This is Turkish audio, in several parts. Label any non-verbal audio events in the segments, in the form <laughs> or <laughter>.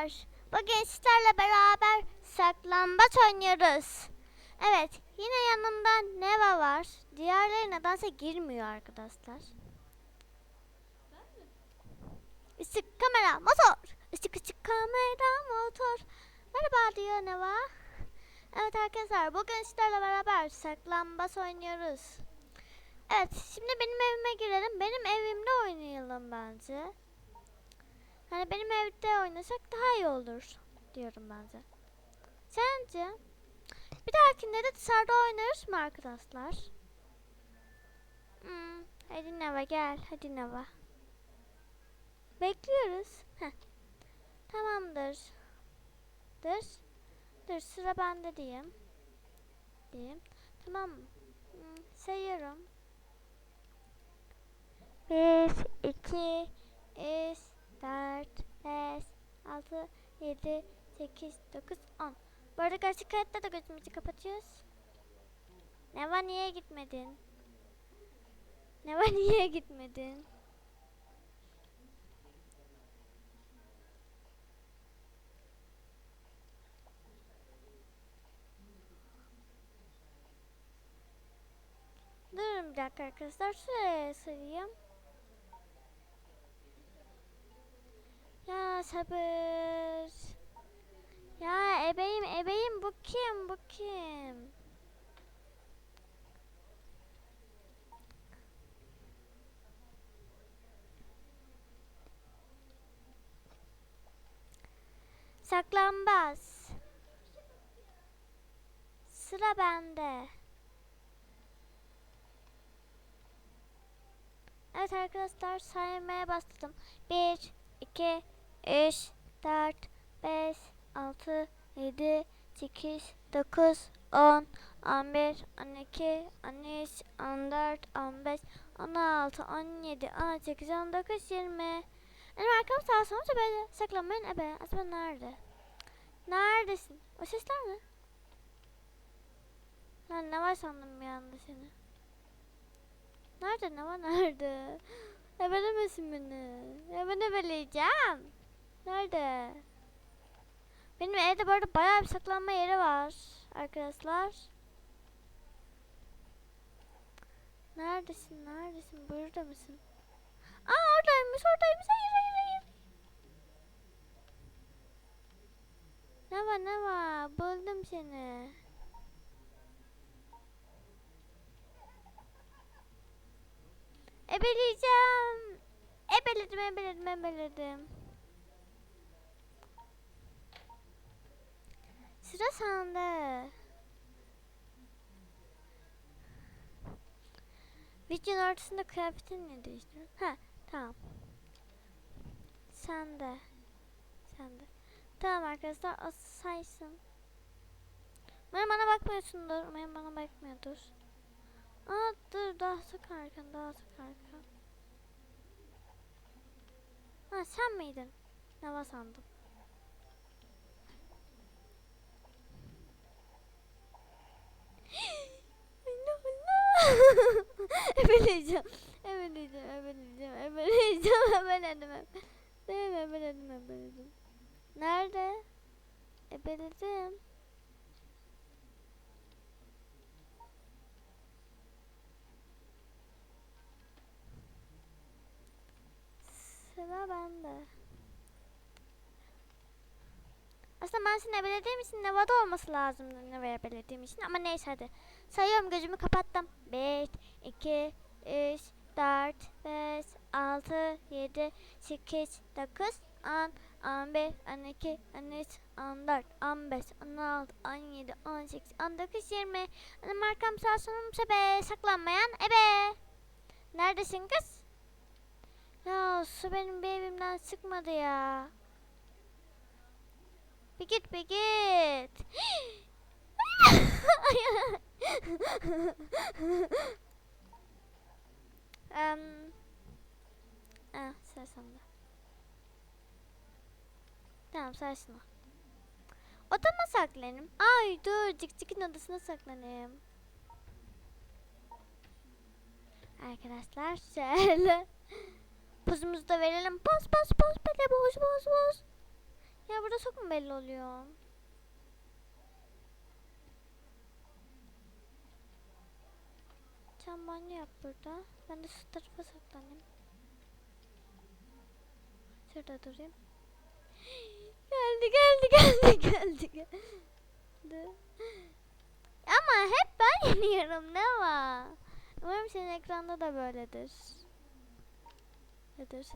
arkadaşlar. Bugün sizlerle beraber saklambaç oynuyoruz. Evet, yine yanımda Neva var. Diğerleri nedense girmiyor arkadaşlar. Işık kamera motor. Işık ışık kamera motor. Merhaba diyor Neva. Evet arkadaşlar bugün sizlerle beraber saklambaç oynuyoruz. Evet şimdi benim evime girelim. Benim evimde oynayalım bence. Hani benim evde oynasak daha iyi olur diyorum bence. Sence? Bir dahakinde de dışarıda oynarız mı arkadaşlar? Hmm, hadi Neva gel. Hadi Neva. Bekliyoruz. Heh. Tamamdır. Dur. Dur sıra bende diyeyim. Diyeyim. Tamam? Hmm, sayıyorum. Bir, iki, üç, 4, 5, 6, 7, 8, 9, 10. Bu arada gerçek hayatta da gözümüzü kapatıyoruz. Neva niye gitmedin? Neva <laughs> niye gitmedin? Durun bir dakika arkadaşlar. Şuraya sarayım. Ya sabır. Ya ebeyim ebeyim bu kim bu kim? Saklanmaz. Sıra bende. Evet arkadaşlar saymaya başladım. 1, 2, 3, 4, 5, 6, 7, 8, 9, 10, 11, 12, 13, 14, 15, 16, 17, 18, 19, 20. Benim arkam sağ sonuçta böyle saklanmayın ebe. Acaba nerede? Neredesin? O sesler ne? Lan ne var sandım bir anda seni. Nerede ne var nerede? Ebelemesin beni. Ben ebeleyeceğim. Nerede? Benim evde bu arada bayağı bir saklanma yeri var arkadaşlar. Neredesin? Neredesin? Burada mısın? Aa oradaymış, oradaymış. Hayır, hayır, hayır. Ne var, ne var? Buldum seni. Ebeleyeceğim. Ebeledim, ebeledim, ebeledim. Sıra sende. Videonun ortasında kıyafetini ne değiştiriyorsun? Ha, tamam. Sende. Sende. Tamam arkadaşlar, o saysın. Umarım bana bakmıyorsundur. Umarım bana bakmıyordur. Aa dur daha sık arkan daha sık arkan. Ha sen miydin? Neva sandım. Ebeleyeceğim. Ebeleyeceğim, ebeleyeceğim, ebeleyeceğim, ebeledim. Mi? Ebeledim, ebeledim. Nerede? Ebeledim. Sıra bende. Aslında ben seni belediğim için Nevada olması lazımdı Neva'ya belediğim için ama neyse hadi. Sayıyorum gözümü kapattım. 1, 2, 3, 4, 5, 6, 7, 8, 9, 10, 11, 12, 13, 14, 15, 16, 17, 18, 19, 20. Benim arkam sağ sonum sebe saklanmayan ebe. Neredesin kız? Ya su benim bir evimden çıkmadı ya. Bir git bir git. um, ah, sıra sende. Tamam sıra şuna. Odama saklanayım. Ay dur cik cikin odasına saklanayım. Arkadaşlar şöyle. Pozumuzu da verelim. Poz poz poz böyle poz poz poz. Ya burada çok mu belli oluyor? Sen banyo yap burada. Ben de şu tarafa saklanayım. Şurada durayım. <gasps> Geldi geldi geldi <laughs> geldi geldi. Ama hep ben <laughs> yeniyorum ne var? Umarım senin ekranda da böyledir. Nedir?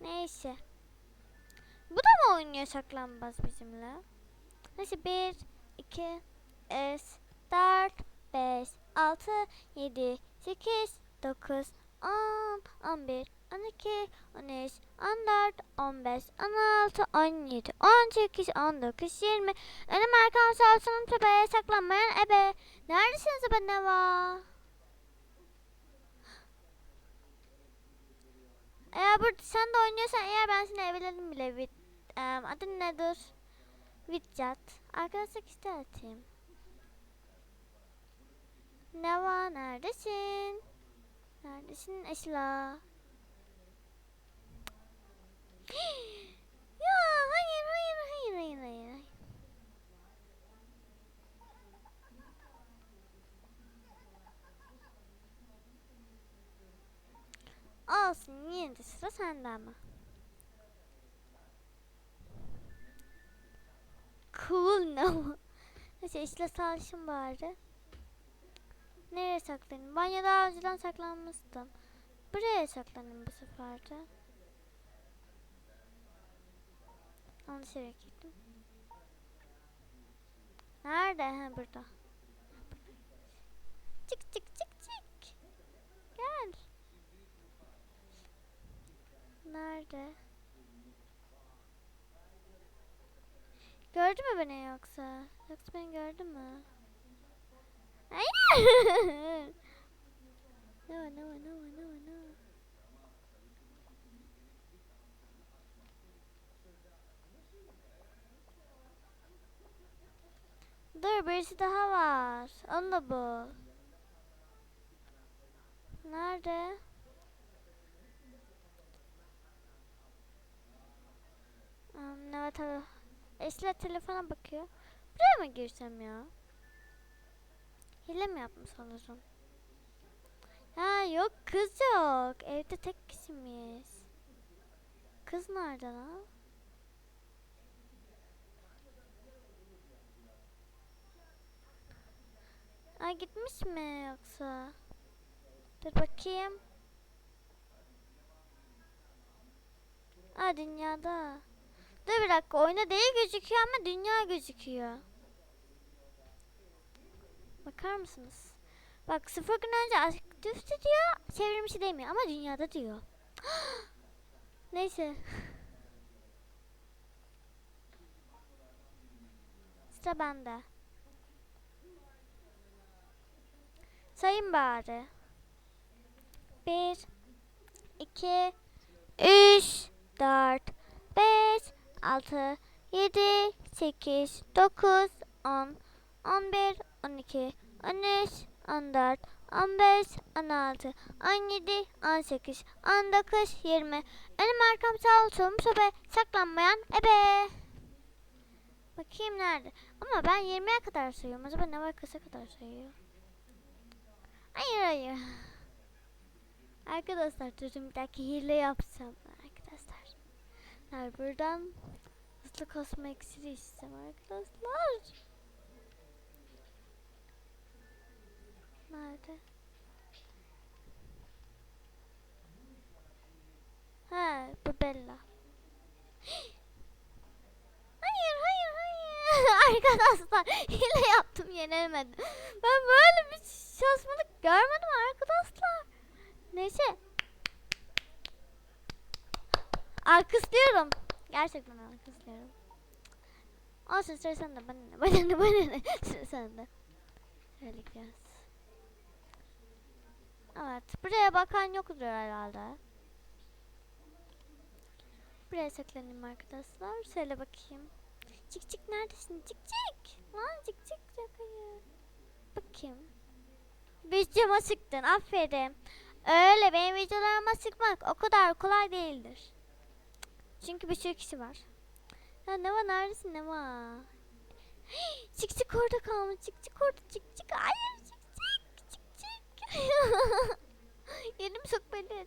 Neyse. Bu da mı oynuyor saklanmaz bizimle? Neyse bir, iki, üç, dört, beş, altı, yedi, sekiz, dokuz, on, on bir. 12, 13, 14, 15, 16, 17, 18, 19, 20. Önüm arkam sağ tepeye saklanmayan ebe. Neredesiniz ebe ne var? Eğer burada sen de oynuyorsan eğer ben seni evlerim bile. Vit, em, adın nedir? Vidcat. Arkadaşlık iste atayım. Ne var? Neredesin? Neredesin Esla? <gasps> ya hayır hayır hayır hayır hayır. Olsun yine de sıra sende ama. Cool ne ama. <laughs> Neyse işte salışım bari. Nereye saklanayım? Banyoda daha önceden saklanmıştım. Buraya saklanayım bu sefer de. Yanlış yere gittim. Nerede? Ha burada. Çık çık çık çık. Gel. Nerede? Gördü mü beni yoksa? Yoksa beni gördü mü? Hayır. <laughs> ne var ne var ne var ne var ne var? Dur birisi daha var. Onu da bul. Nerede? Um, ne var tabii. Esra telefona bakıyor. Buraya mı girsem ya? Hile mi yapmış sanırım? Ha yok kız yok. Evde tek kişimiz. Kız nerede lan? Ay gitmiş mi yoksa? Dur bakayım. Aa dünyada. Dur bir dakika oyuna değil gözüküyor ama dünya gözüküyor. Bakar mısınız? Bak sıfır gün önce aktifti diyor. Çevirmişi demiyor ama dünyada diyor. <gasps> Neyse. <laughs> Sıra bende. Sayın bari. Bir, iki, üç, dört, beş, altı, yedi, sekiz, dokuz, on, on bir, on iki, on üç, on dört, on beş, on altı, on yedi, on sekiz, on dokuz, yirmi. Önüm arkam sağ olsun sobe saklanmayan ebe. Bakayım nerede? Ama ben 20'ye kadar sayıyorum. Acaba ne var kısa kadar sayıyor? Hayır hayır. Arkadaşlar durun bir dakika hile yapsam arkadaşlar. Ben buradan hızlı kasma iksiri içsem arkadaşlar. Nerede? Ha bu Bella. <gasps> <laughs> Arkadaşlar hile yaptım yenemedim. Ben böyle bir şaşmalık görmedim arkadaşlar. Neyse. Alkışlıyorum. Gerçekten alkışlıyorum. Olsun sıra sende. Bana ne bana ne bana ne. <laughs> Sıra sende. Şöyle biraz. Evet. Buraya bakan yoktur herhalde. Buraya saklanayım arkadaşlar. Söyle bakayım. Cik cik neredesin? Cik cik. Lan cik cik yakayı. Bakayım. Cama sıktın. Aferin. Öyle benim videolarıma sıkmak o kadar kolay değildir. Çünkü bir sürü kişi var. Ya ne neredesin ne var? <gasps> Çık çık orada kalmış. Çık çık orada. Çık çık. Hayır çık çık. Çık çık. <laughs> Yerim çok belli.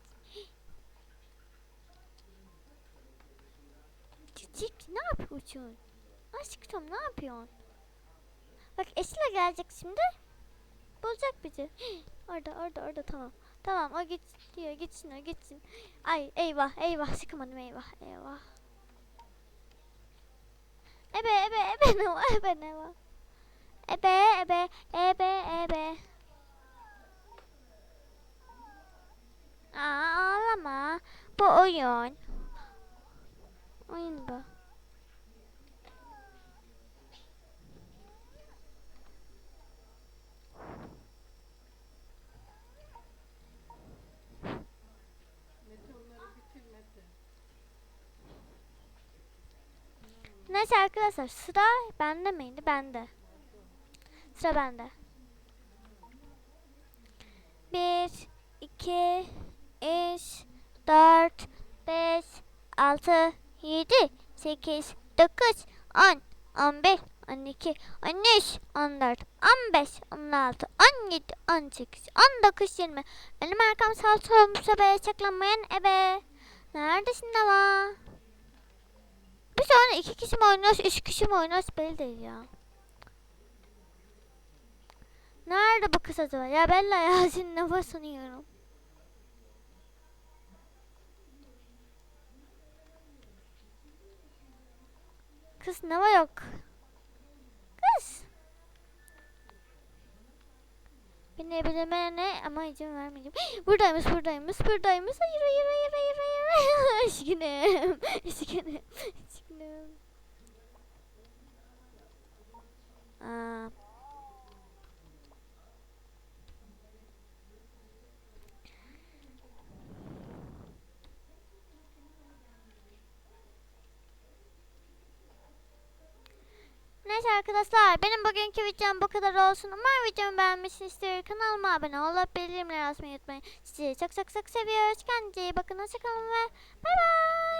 Çık çık. Ne yapıyorsun? Aşkım ne yapıyorsun? Bak Esra gelecek şimdi. Bulacak bizi. <gasps> orada orada orada tamam. Tamam o git diyor gitsin o gitsin. Ay eyvah eyvah sıkamadım eyvah eyvah. Ebe ebe ebe ne var ebe ne var? Ebe ebe ebe ebe. Aa ağlama. Bu oyun. Oyun bu. Neyse arkadaşlar sıra bende miydi? Bende. Sıra bende. Bir, iki, üç, dört, beş, altı, yedi, sekiz, dokuz, on, on bir, on iki, on üç, on dört, on beş, on altı, on yedi, on sekiz, on dokuz, yirmi. Benim arkam sağ solum sobaya çaklanmayan ebe. Neredesin ama? Sonra iki kişi mi oynuyoruz, üç kişi mi oynuyoruz belli değil ya. Nerede bu kız acaba? Ya Bella ya senin nefesini yiyorum. Kız ne var yok? Kız. Beni bileme ne ama izin vermeyeceğim. Buradaymış buradaymış buradaymış. Hayır hayır hayır hayır hayır. <laughs> Aşkınım. Aşkınım. Aşkınım. Aa. Neyse arkadaşlar benim bugünkü videom bu kadar olsun. Umarım videomu beğenmişsinizdir. Kanalıma abone olup bildirimleri açmayı unutmayın. Sizi çok çok çok seviyoruz. Kendinize iyi bakın. Hoşçakalın ve bay bay.